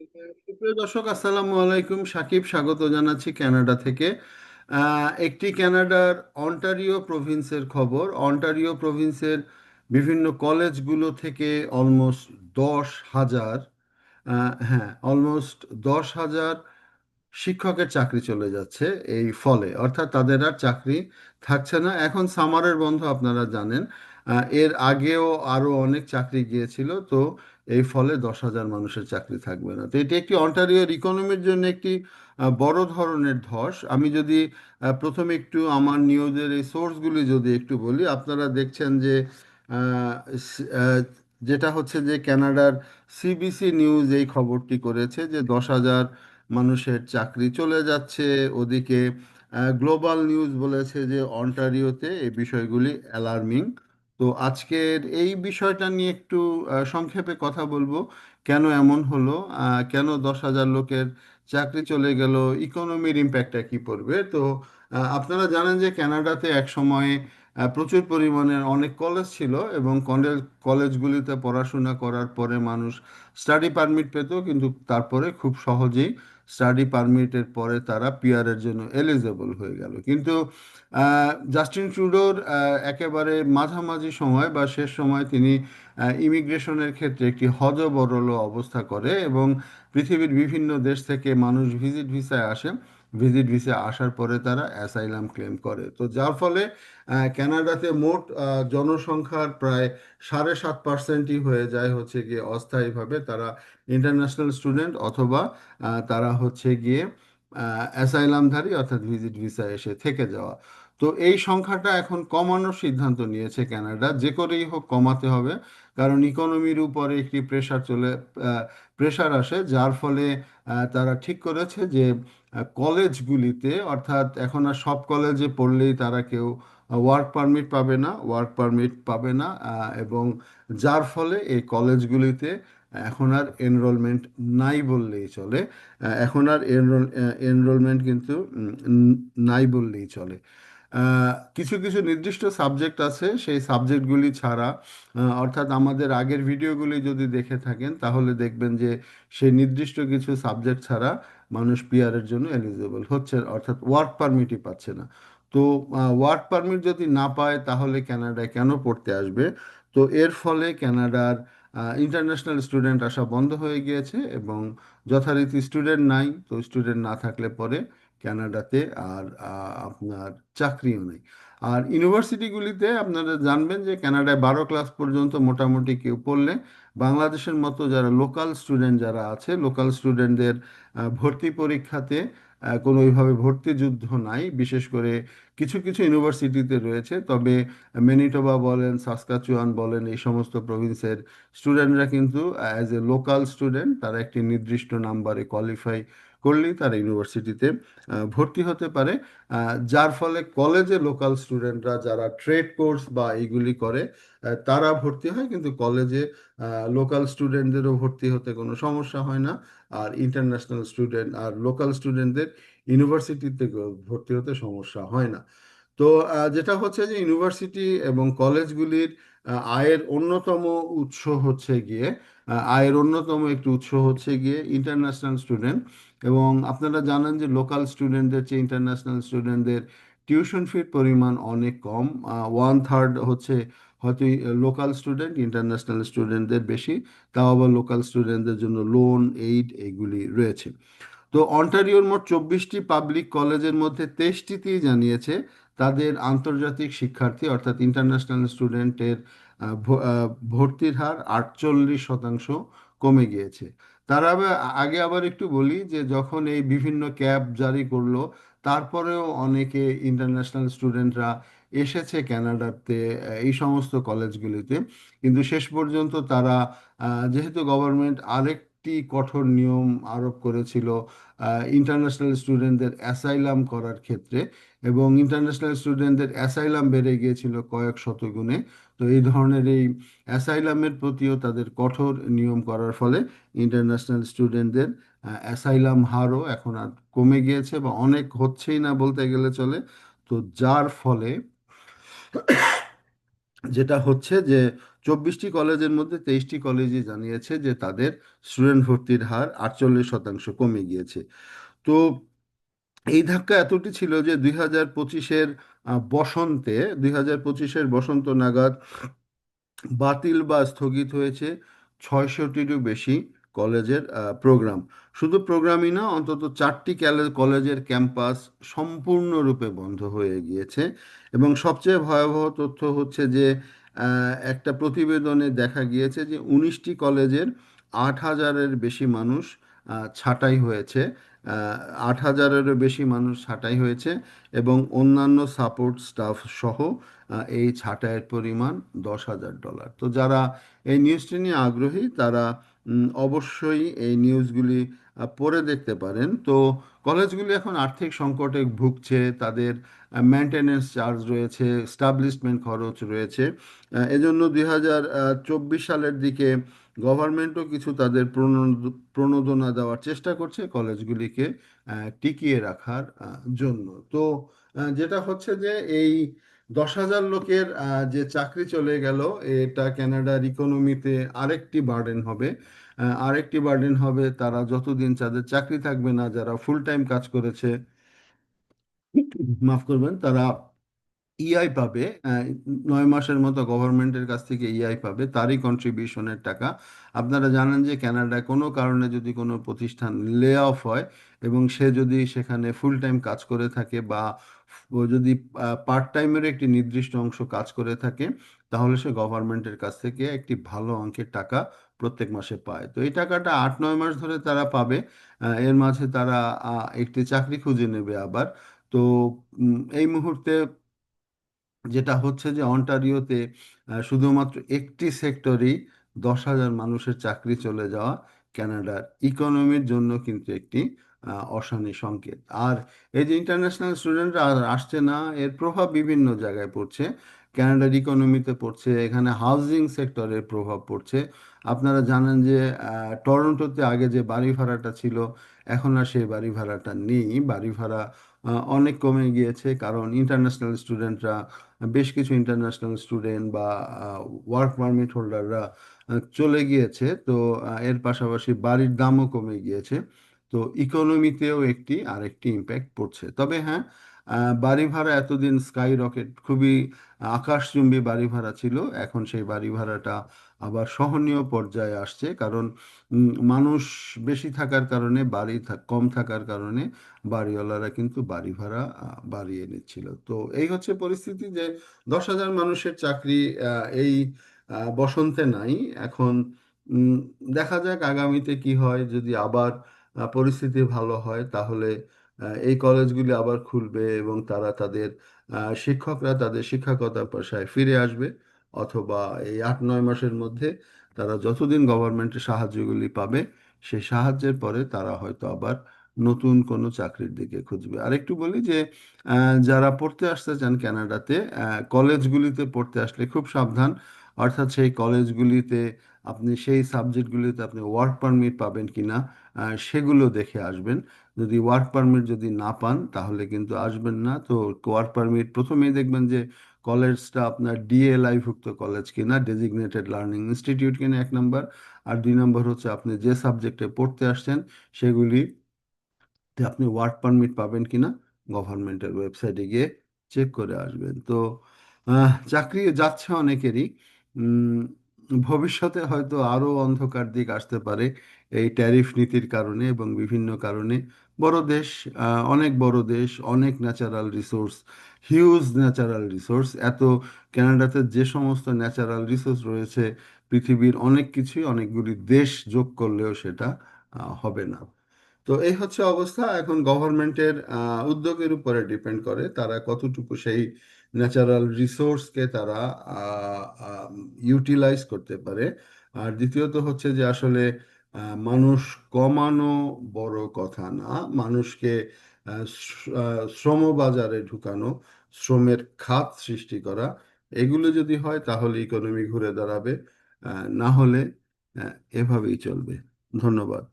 প্রিয় দর্শক, আসসালামু আলাইকুম। সাকিব, স্বাগত জানাচ্ছি কানাডা থেকে। একটি কানাডার অন্টারিও প্রভিন্সের খবর। অন্টারিও প্রভিন্সের বিভিন্ন কলেজগুলো থেকে অলমোস্ট দশ হাজার হ্যাঁ অলমোস্ট দশ হাজার শিক্ষকের চাকরি চলে যাচ্ছে এই ফলে। অর্থাৎ তাদের আর চাকরি থাকছে না। এখন সামারের বন্ধ, আপনারা জানেন। এর আগেও আরও অনেক চাকরি গিয়েছিল। তো এই ফলে দশ হাজার মানুষের চাকরি থাকবে না। তো এটি একটি অন্টারিওর ইকোনমির জন্য একটি বড় ধরনের ধস। আমি যদি প্রথমে একটু আমার নিউজের এই সোর্সগুলি যদি একটু বলি, আপনারা দেখছেন যে যেটা হচ্ছে যে কানাডার সিবিসি নিউজ এই খবরটি করেছে যে দশ হাজার মানুষের চাকরি চলে যাচ্ছে। ওদিকে গ্লোবাল নিউজ বলেছে যে অন্টারিওতে এই বিষয়গুলি অ্যালার্মিং তো আজকের এই বিষয়টা নিয়ে একটু সংক্ষেপে কথা বলব। কেন এমন হলো? কেন দশ হাজার লোকের চাকরি চলে গেল? ইকোনমির ইম্প্যাক্টটা কি পড়বে? তো আপনারা জানেন যে ক্যানাডাতে এক সময়ে প্রচুর পরিমাণে অনেক কলেজ ছিল এবং কলেজ কলেজগুলিতে পড়াশোনা করার পরে মানুষ স্টাডি পারমিট পেত, কিন্তু তারপরে খুব সহজেই স্টাডি পারমিটের পরে তারা পিয়ারের জন্য এলিজেবল হয়ে গেল। কিন্তু জাস্টিন ট্রুডোর একেবারে মাঝামাঝি সময় বা শেষ সময় তিনি ইমিগ্রেশনের ক্ষেত্রে একটি হযবরল অবস্থা করে এবং পৃথিবীর বিভিন্ন দেশ থেকে মানুষ ভিজিট ভিসায় আসে। ভিজিট ভিসা আসার পরে তারা অ্যাসাইলাম ক্লেম করে। তো যার ফলে আহ, কানাডাতে মোট জনসংখ্যার প্রায় সাড়ে সাত পার্সেন্টই হয়ে যায় হচ্ছে গিয়ে অস্থায়ীভাবে তারা ইন্টারন্যাশনাল স্টুডেন্ট অথবা তারা হচ্ছে গিয়ে অ্যাসাইলামধারী অর্থাৎ ভিজিট ভিসা এসে থেকে যাওয়া। তো এই সংখ্যাটা এখন কমানোর সিদ্ধান্ত নিয়েছে কানাডা যে করেই হোক কমাতে হবে। কারণ ইকোনমির উপরে একটি প্রেশার চলে প্রেশার আসে, যার ফলে তারা ঠিক করেছে যে কলেজগুলিতে অর্থাৎ এখন আর সব কলেজে পড়লেই তারা কেউ ওয়ার্ক পারমিট পাবে না ওয়ার্ক পারমিট পাবে না এবং যার ফলে এই কলেজগুলিতে এখন আর এনরোলমেন্ট নাই বললেই চলে এখন আর এনরোল এনরোলমেন্ট কিন্তু নাই বললেই চলে। কিছু কিছু নির্দিষ্ট সাবজেক্ট আছে। সেই সাবজেক্টগুলি ছাড়া অর্থাৎ আমাদের আগের ভিডিওগুলি যদি দেখে থাকেন, তাহলে দেখবেন যে সেই নির্দিষ্ট কিছু সাবজেক্ট ছাড়া মানুষ পিআরের জন্য এলিজিবল হচ্ছে, অর্থাৎ ওয়ার্ক পারমিটই পাচ্ছে না। তো ওয়ার্ক পারমিট যদি না পায়, তাহলে কানাডায় কেন পড়তে আসবে? তো এর ফলে কানাডার ইন্টারন্যাশনাল স্টুডেন্ট আসা বন্ধ হয়ে গিয়েছে এবং যথারীতি স্টুডেন্ট নাই। তো স্টুডেন্ট না থাকলে পরে কানাডাতে আর আপনার চাকরিও নেই। আর ইউনিভার্সিটিগুলিতে আপনারা জানবেন যে কানাডায় বারো ক্লাস পর্যন্ত মোটামুটি কেউ পড়লে বাংলাদেশের মতো যারা লোকাল স্টুডেন্ট যারা আছে, লোকাল স্টুডেন্টদের ভর্তি পরীক্ষাতে কোনো ওইভাবে ভর্তি যুদ্ধ নাই। বিশেষ করে কিছু কিছু ইউনিভার্সিটিতে রয়েছে। তবে ম্যানিটোবা বলেন সাসকাচুয়ান বলেন, এই সমস্ত প্রভিন্সের স্টুডেন্টরা কিন্তু অ্যাজ এ লোকাল স্টুডেন্ট তারা একটি নির্দিষ্ট নাম্বারে কোয়ালিফাই করলেই তারা ইউনিভার্সিটিতে ভর্তি হতে পারে যার ফলে কলেজে লোকাল স্টুডেন্টরা যারা ট্রেড কোর্স বা এইগুলি করে তারা ভর্তি হয়, কিন্তু কলেজে লোকাল স্টুডেন্টদেরও ভর্তি হতে কোনো সমস্যা হয় না। আর ইন্টারন্যাশনাল স্টুডেন্ট, আর লোকাল স্টুডেন্টদের ইউনিভার্সিটিতে ভর্তি হতে সমস্যা হয় না। তো যেটা হচ্ছে যে ইউনিভার্সিটি এবং কলেজগুলির আয়ের অন্যতম উৎস হচ্ছে গিয়ে আয়ের অন্যতম একটি উৎস হচ্ছে গিয়ে ইন্টারন্যাশনাল স্টুডেন্ট এবং আপনারা জানেন যে লোকাল স্টুডেন্টদের চেয়ে ইন্টারন্যাশনাল স্টুডেন্টদের টিউশন ফির পরিমাণ অনেক কম ওয়ান থার্ড হচ্ছে হয়তো লোকাল স্টুডেন্ট ইন্টারন্যাশনাল স্টুডেন্টদের বেশি, তাও আবার লোকাল স্টুডেন্টদের জন্য লোন এইড এগুলি রয়েছে। তো অন্টারিওর মোট চব্বিশটি পাবলিক কলেজের মধ্যে তেইশটিতেই জানিয়েছে তাদের আন্তর্জাতিক শিক্ষার্থী অর্থাৎ ইন্টারন্যাশনাল স্টুডেন্টের ভর্তির হার আটচল্লিশ শতাংশ কমে গিয়েছে। তার আগে আবার একটু বলি যে যখন এই বিভিন্ন ক্যাব জারি করল তারপরেও অনেকে ইন্টারন্যাশনাল স্টুডেন্টরা এসেছে কানাডাতে আহ, এই সমস্ত কলেজগুলিতে কিন্তু শেষ পর্যন্ত তারা যেহেতু গভর্নমেন্ট আরেকটি কঠোর নিয়ম আরোপ করেছিল ইন্টারন্যাশনাল স্টুডেন্টদের অ্যাসাইলাম করার ক্ষেত্রে এবং ইন্টারন্যাশনাল স্টুডেন্টদের অ্যাসাইলাম বেড়ে গিয়েছিল কয়েক শতগুণে। তো এই ধরনের এই অ্যাসাইলামের প্রতিও তাদের কঠোর নিয়ম করার ফলে ইন্টারন্যাশনাল স্টুডেন্টদের অ্যাসাইলাম হারও এখন আর কমে গিয়েছে বা অনেক হচ্ছেই না বলতে গেলে চলে। তো যার ফলে যেটা হচ্ছে যে চব্বিশটি কলেজের মধ্যে তেইশটি কলেজই জানিয়েছে যে তাদের স্টুডেন্ট ভর্তির হার আটচল্লিশ শতাংশ কমে গিয়েছে। তো এই ধাক্কা এতটি ছিল যে দুই হাজার পঁচিশের বসন্তে, দুই হাজার পঁচিশের বসন্ত নাগাদ বাতিল বা স্থগিত হয়েছে ছয়শটিরও বেশি। কলেজের প্রোগ্রাম শুধু প্রোগ্রামই না, অন্তত চারটি কলেজের ক্যাম্পাস সম্পূর্ণরূপে বন্ধ হয়ে গিয়েছে। এবং সবচেয়ে ভয়াবহ তথ্য হচ্ছে যে একটা প্রতিবেদনে দেখা গিয়েছে যে, উনিশটি কলেজের আট হাজারের বেশি মানুষ ছাঁটাই হয়েছে। আট হাজারেরও বেশি মানুষ ছাঁটাই হয়েছে এবং অন্যান্য সাপোর্ট স্টাফ সহ এই ছাঁটাইয়ের পরিমাণ দশ হাজার ডলার তো যারা এই নিউজটি নিয়ে আগ্রহী, তারা অবশ্যই এই নিউজগুলি পড়ে দেখতে পারেন। তো কলেজগুলি এখন আর্থিক সংকটে ভুগছে, তাদের মেনটেনেন্স চার্জ রয়েছে স্টাবলিশমেন্ট খরচ রয়েছে। এজন্য দুই হাজার চব্বিশ সালের দিকে গভর্নমেন্টও কিছু তাদের প্রণোদ- প্রণোদনা দেওয়ার চেষ্টা করছে কলেজগুলিকে টিকিয়ে রাখার জন্য। তো যেটা হচ্ছে যে এই দশ হাজার লোকের যে চাকরি চলে গেল, এটা কানাডার ইকোনমিতে আরেকটি বার্ডেন হবে। আরেকটি বার্ডেন হবে তারা যতদিন তাদের চাকরি থাকবে না, যারা ফুল টাইম কাজ করেছে, মাফ করবেন, তারা ইআই পাবে নয় মাসের মতো গভর্নমেন্টের কাছ থেকে ইআই পাবে, তারই কন্ট্রিবিউশনের টাকা। আপনারা জানেন যে কানাডায় কোনো কারণে যদি কোনো প্রতিষ্ঠান লে অফ হয় এবং সে যদি সেখানে ফুল টাইম কাজ করে থাকে বা যদি পার্ট টাইমের একটি নির্দিষ্ট অংশ কাজ করে থাকে, তাহলে সে গভর্নমেন্টের কাছ থেকে একটি ভালো অঙ্কের টাকা প্রত্যেক মাসে পায়। তো এই টাকাটা আট, নয় মাস ধরে তারা পাবে এর মাঝে তারা একটি চাকরি খুঁজে নেবে আবার। তো এই মুহূর্তে যেটা হচ্ছে যে অন্টারিওতে শুধুমাত্র একটি সেক্টরেই দশ হাজার মানুষের চাকরি চলে যাওয়া ক্যানাডার ইকোনমির জন্য কিন্তু একটি অশানি সংকেত। আর এই যে ইন্টারন্যাশনাল স্টুডেন্টরা আর আসছে না, এর প্রভাব বিভিন্ন জায়গায় পড়ছে। ক্যানাডার ইকোনমিতে পড়ছে, এখানে হাউজিং সেক্টরের প্রভাব পড়ছে। আপনারা জানেন যে টরন্টোতে আগে যে বাড়ি ভাড়াটা ছিল, এখন আর সেই বাড়ি ভাড়াটা নেই। বাড়ি ভাড়া অনেক কমে গিয়েছে, কারণ ইন্টারন্যাশনাল স্টুডেন্টরা বেশ কিছু ইন্টারন্যাশনাল স্টুডেন্ট বা ওয়ার্ক পারমিট হোল্ডাররা চলে গিয়েছে। তো এর পাশাপাশি বাড়ির দামও কমে গিয়েছে। তো ইকোনমিতেও একটি আরেকটি ইম্প্যাক্ট পড়ছে। তবে হ্যাঁ বাড়ি ভাড়া এতদিন স্কাই রকেট, খুবই আকাশচুম্বী বাড়ি ভাড়া ছিল। এখন সেই বাড়ি ভাড়াটা আবার সহনীয় পর্যায়ে আসছে কারণ মানুষ বেশি থাকার কারণে, বাড়ি কম থাকার কারণে বাড়িওয়ালারা কিন্তু বাড়ি ভাড়া বাড়িয়ে নিচ্ছিল। তো এই হচ্ছে পরিস্থিতি যে দশ হাজার মানুষের চাকরি এই বসন্তে নাই। এখন দেখা যাক আগামীতে কি হয়। যদি আবার পরিস্থিতি ভালো হয় তাহলে এই কলেজগুলি আবার খুলবে এবং তারা তাদের শিক্ষকরা তাদের শিক্ষকতা পেশায় ফিরে আসবে অথবা এই আট নয় মাসের মধ্যে তারা যতদিন গভর্নমেন্টের সাহায্যগুলি পাবে সেই সাহায্যের পরে তারা হয়তো আবার নতুন কোনো চাকরির দিকে খুঁজবে। আর একটু বলি যে যারা পড়তে আসতে চান কানাডাতে আহ, কলেজগুলিতে পড়তে আসলে খুব সাবধান। অর্থাৎ সেই কলেজগুলিতে আপনি সেই সাবজেক্টগুলিতে আপনি ওয়ার্ক পারমিট পাবেন কিনা আহ, সেগুলো দেখে আসবেন। যদি ওয়ার্ক পারমিট যদি না পান, তাহলে কিন্তু আসবেন না। তো ওয়ার্ক পারমিট প্রথমেই দেখবেন যে কলেজটা আপনার ডিএলআইভুক্ত কলেজ কিনা ডেজিগনেটেড লার্নিং ইনস্টিটিউট কিনা এক নম্বর। আর দুই নম্বর হচ্ছে আপনি যে সাবজেক্টে পড়তে আসছেন, সেগুলি আপনি ওয়ার্ক পারমিট পাবেন কিনা গভর্নমেন্টের ওয়েবসাইটে গিয়ে চেক করে আসবেন। তো চাকরি যাচ্ছে অনেকেরই। ভবিষ্যতে হয়তো আরও অন্ধকার দিক আসতে পারে। এই ট্যারিফ নীতির কারণে এবং বিভিন্ন কারণে বড় দেশ অনেক বড় দেশ, অনেক natural resource huge natural resource এত ক্যানাডাতে যে সমস্ত ন্যাচারাল রিসোর্স রয়েছে, পৃথিবীর অনেক কিছুই অনেকগুলি দেশ যোগ করলেও সেটা হবে না। তো এই হচ্ছে অবস্থা। এখন গভর্নমেন্টের উদ্যোগের উপরে ডিপেন্ড করে তারা কতটুকু সেই ন্যাচারাল রিসোর্সকে তারা ইউটিলাইজ করতে পারে। আর দ্বিতীয়ত হচ্ছে যে আসলে মানুষ কমানো বড় কথা না। মানুষকে শ্রম বাজারে ঢুকানো, শ্রমের খাত সৃষ্টি করা, এগুলো যদি হয় তাহলে ইকোনমি ঘুরে দাঁড়াবে। না হলে এভাবেই চলবে। ধন্যবাদ।